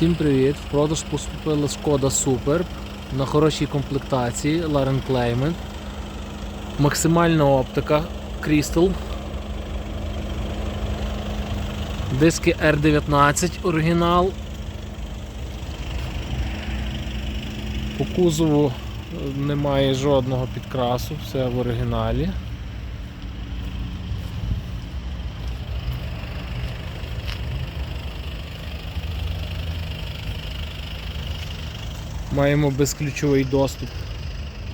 Всім привіт! В продаж поступила шкода Superb на хорошій комплектації Laren Claimant. Максимальна оптика Crystal. Диски R19 оригінал. По кузову немає жодного підкрасу, все в оригіналі. Маємо безключовий доступ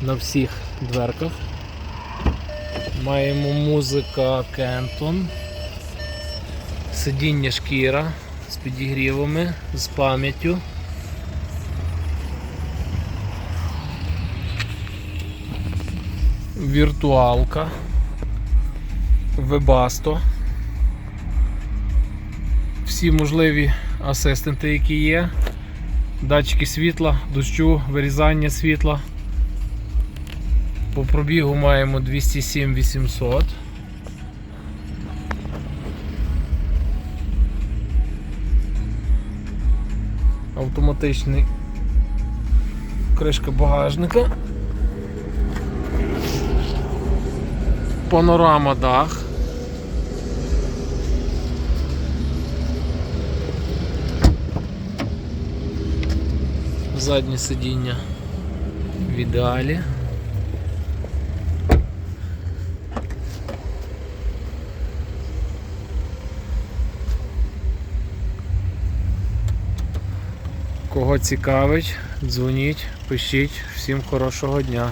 на всіх дверках. Маємо музика Кентон, сидіння шкіра з підігрівами, з пам'яттю. Віртуалка, Webasto. Всі можливі асистенти, які є датчики світла, дощу, вирізання світла. По пробігу маємо 207 800. Автоматичний кришка багажника. Панорама дах. Заднє сидіння в ідеалі. Кого цікавить, дзвоніть, пишіть. Всім хорошого дня.